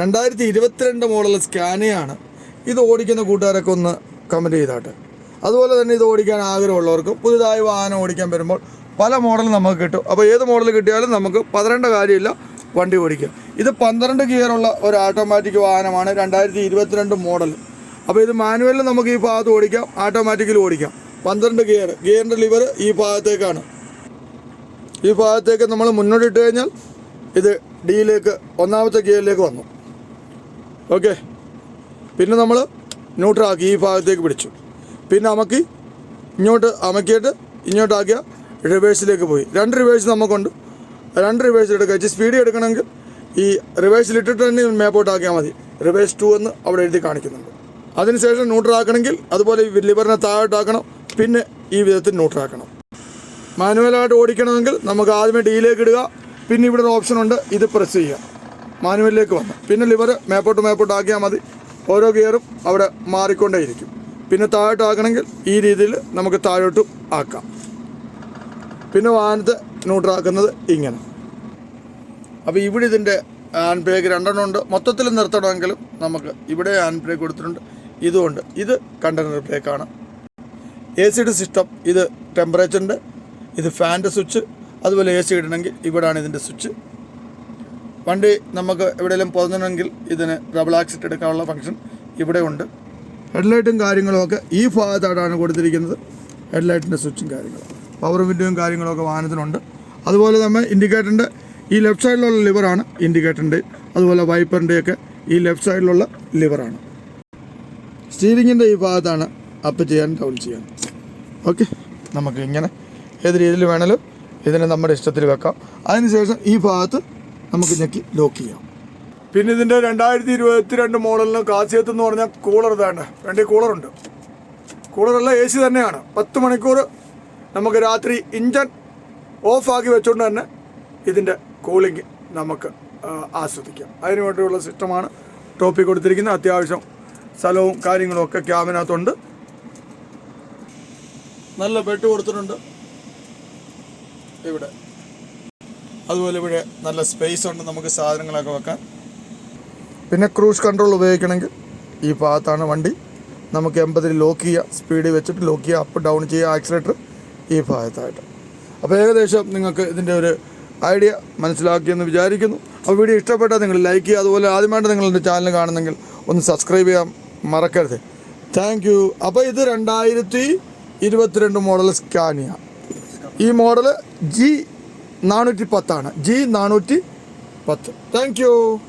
രണ്ടായിരത്തി ഇരുപത്തിരണ്ട് മോഡൽ സ്കാനിയാണ് ഇത് ഓടിക്കുന്ന കൂട്ടുകാരൊക്കെ ഒന്ന് കമന്റ് ചെയ്താട്ടെ. അതുപോലെ തന്നെ ഇത് ഓടിക്കാൻ ആഗ്രഹമുള്ളവർക്ക് പുതുതായി വാഹനം ഓടിക്കാൻ വരുമ്പോൾ പല മോഡലും നമുക്ക് കിട്ടും. അപ്പോൾ ഏത് മോഡൽ കിട്ടിയാലും നമുക്ക് പതിനെണ്ട കാര്യമില്ല വണ്ടി ഓടിക്കുക ഇത് പന്ത്രണ്ട് ഗിയറുള്ള ഒരു ഓട്ടോമാറ്റിക് വാഹനമാണ് രണ്ടായിരത്തി ഇരുപത്തിരണ്ട് മോഡൽ അപ്പോൾ ഇത് മാനുവലിൽ നമുക്ക് ഈ ഭാഗത്ത് ഓടിക്കാം ഓട്ടോമാറ്റിക്കലും ഓടിക്കാം. പന്ത്രണ്ട് ഗിയർ ഗിയറിന്റെ ലിവർ ഈ ഭാഗത്തേക്കാണ്. ഈ ഭാഗത്തേക്ക് നമ്മൾ മുന്നോട്ടിട്ട് കഴിഞ്ഞാൽ ഇത് ഡിയിലേക്ക് ഒന്നാമത്തെ ഗിയറിലേക്ക് വന്നു. ഓക്കെ. പിന്നെ നമ്മൾ ന്യൂട്രാക്കി ഈ ഭാഗത്തേക്ക് പിടിച്ചു. പിന്നെ അമക്കി ഇങ്ങോട്ട് അമക്കിയിട്ട് ഇങ്ങോട്ടാക്കിയ റിവേഴ്സിലേക്ക് പോയി. രണ്ട് റിവേഴ്സ് നമുക്കുണ്ട്. രണ്ട് റിവേഴ്സ് എടുക്കുക ഇച്ചിരി സ്പീഡ് എടുക്കണമെങ്കിൽ ഈ റിവേഴ്സിലിട്ടിട്ട് തന്നെ മേപ്പോട്ടാക്കിയാൽ മതി. റിവേഴ്സ് ടു എന്ന് അവിടെ എഴുതി കാണിക്കുന്നുണ്ട്. അതിനുശേഷം ന്യൂട്രാക്കണമെങ്കിൽ അതുപോലെ ഈ ലിവറിനെ താഴോട്ടാക്കണം. പിന്നെ ഈ വിധത്തിൽ ന്യൂട്രാക്കണം. മാനുവലായിട്ട് ഓടിക്കണമെങ്കിൽ നമുക്ക് ആദ്യമേ ഡിയിലേക്ക് ഇടുക. പിന്നെ ഇവിടെ ഒരു ഓപ്ഷൻ ഉണ്ട്. ഇത് പ്രസ് ചെയ്യുക. മാനുവലിലേക്ക് വന്നു. പിന്നെ ലിവർ മേപ്പോട്ട് മേപ്പോട്ട് ആക്കിയാൽ മതി. ഓരോ ഗിയറും അവിടെ മാറിക്കൊണ്ടേയിരിക്കും. പിന്നെ താഴോട്ട് ആക്കണമെങ്കിൽ ഈ രീതിയിൽ നമുക്ക് താഴോട്ടും ആക്കാം. പിന്നെ വാഹനത്തെ ന്യൂട്രാക്കുന്നത് ഇങ്ങനെ. അപ്പോൾ ഇവിടെ ഇതിന്റെ ഹാൻഡ് ബ്രേക്ക് രണ്ടെണ്ണം ഉണ്ട്. മൊത്തത്തിൽ നിർത്തണമെങ്കിലും നമുക്ക് ഇവിടെ ഹാൻഡ് ബ്രേക്ക് കൊടുത്തിട്ടുണ്ട്. ഇതുകൊണ്ട് ഇത് കണ്ടെയ്നർ ബ്രേക്കാണ്. എ സിയുടെ സിസ്റ്റം ഇത് ടെമ്പറേച്ചറിന്റെ ഇത് ഫാന്റെ സ്വിച്ച് അതുപോലെ എ സി ഇടണമെങ്കിൽ ഇവിടെയാണ് ഇതിന്റെ സ്വിച്ച് വണ്ടി നമുക്ക് എവിടെയെങ്കിലും പോകുന്നുണ്ടെങ്കിൽ ഇതിന് ഡബിൾ ആക്സിറ്റ് എടുക്കാനുള്ള ഫംഗ്ഷൻ ഇവിടെ ഉണ്ട്. ഹെഡ്ലൈറ്റും കാര്യങ്ങളും ഒക്കെ ഈ ഭാഗത്തായിട്ടാണ് കൊടുത്തിരിക്കുന്നത്. ഹെഡ്ലൈറ്റിന്റെ സ്വിച്ചും കാര്യങ്ങളും പവർ വിൻഡോയും കാര്യങ്ങളൊക്കെ വാഹനത്തിനുണ്ട്. അതുപോലെ നമ്മൾ ഇൻഡിക്കേറ്ററിന്റെ ഈ ലെഫ്റ്റ് സൈഡിലുള്ള ലിവറാണ് ഇൻഡിക്കേറ്ററിന്റെ അതുപോലെ വൈപ്പറിന്റെയൊക്കെ ഈ ലെഫ്റ്റ് സൈഡിലുള്ള ലിവറാണ് സ്റ്റീരിങ്ങിന്റെ ഈ ഭാഗത്താണ് അപ്പ് ചെയ്യാൻ ഡൗൺ ചെയ്യാൻ. ഓക്കെ നമുക്ക് ഇങ്ങനെ ഏത് രീതിയിൽ വേണമെങ്കിലും ഇതിനെ നമ്മുടെ ഇഷ്ടത്തിൽ വെക്കാം. അതിനുശേഷം ഈ ഭാഗത്ത് നമുക്ക് ഞെക്കി ലോക്ക് ചെയ്യാം. പിന്നെ ഇതിന്റെ രണ്ടായിരത്തി ഇരുപത്തി രണ്ട് മോഡലിന് കാസിയത്ത് എന്ന് പറഞ്ഞാൽ കൂളർ ഇതാണ് രണ്ട് കൂളറുണ്ട് കൂളറല്ല എ സി തന്നെയാണ്. പത്ത് മണിക്കൂർ നമുക്ക് രാത്രി ഇഞ്ചൻ ഓഫാക്കി വെച്ചുകൊണ്ട് തന്നെ ഇതിന്റെ കൂളിംഗ് നമുക്ക് ആസ്വദിക്കാം. അതിനു വേണ്ടിയുള്ള സിസ്റ്റമാണ് ടോപ്പിൽ കൊടുത്തിരിക്കുന്നത്. അത്യാവശ്യം സ്ഥലവും കാര്യങ്ങളും ഒക്കെ ക്യാബിനകത്തുണ്ട് നല്ല ബെഡ് കൊടുത്തിട്ടുണ്ട്. ഇവിടെ. അതുപോലെ ഇവിടെ നല്ല സ്പേസ് ഉണ്ട് നമുക്ക് സാധനങ്ങളൊക്കെ വെക്കാൻ പിന്നെ ക്രൂസ് കൺട്രോൾ ഉപയോഗിക്കണമെങ്കിൽ ഈ ഭാഗത്താണ് വണ്ടി. നമുക്ക് എൺപതിൽ ലോക്ക് ചെയ്യുക സ്പീഡ് വെച്ചിട്ട് ലോക്ക് ചെയ്യുക അപ്പ് ഡൗൺ ചെയ്യുക ആക്സിലേറ്റർ ഈ ഭാഗത്തായിട്ട്. അപ്പോൾ ഏകദേശം നിങ്ങൾക്ക് ഇതിന്റെ ഒരു ഐഡിയ മനസ്സിലാക്കിയെന്ന് വിചാരിക്കുന്നു. അപ്പോൾ വീഡിയോ ഇഷ്ടപ്പെട്ടാൽ നിങ്ങൾ ലൈക്ക് ചെയ്യുക. അതുപോലെ ആദ്യമായിട്ട് നിങ്ങൾ എന്റെ ചാനൽ കാണുന്നെങ്കിൽ ഒന്ന് സബ്സ്ക്രൈബ് ചെയ്യാൻ മറക്കരുത്. താങ്ക് യു അപ്പോൾ ഇത് രണ്ടായിരത്തി ഇരുപത്തിരണ്ട് മോഡൽ സ്കാനിയ ഈ മോഡൽ ജി നാനൂറ്റി പത്താണ്. ജി നാനൂറ്റി പത്ത്. Thank you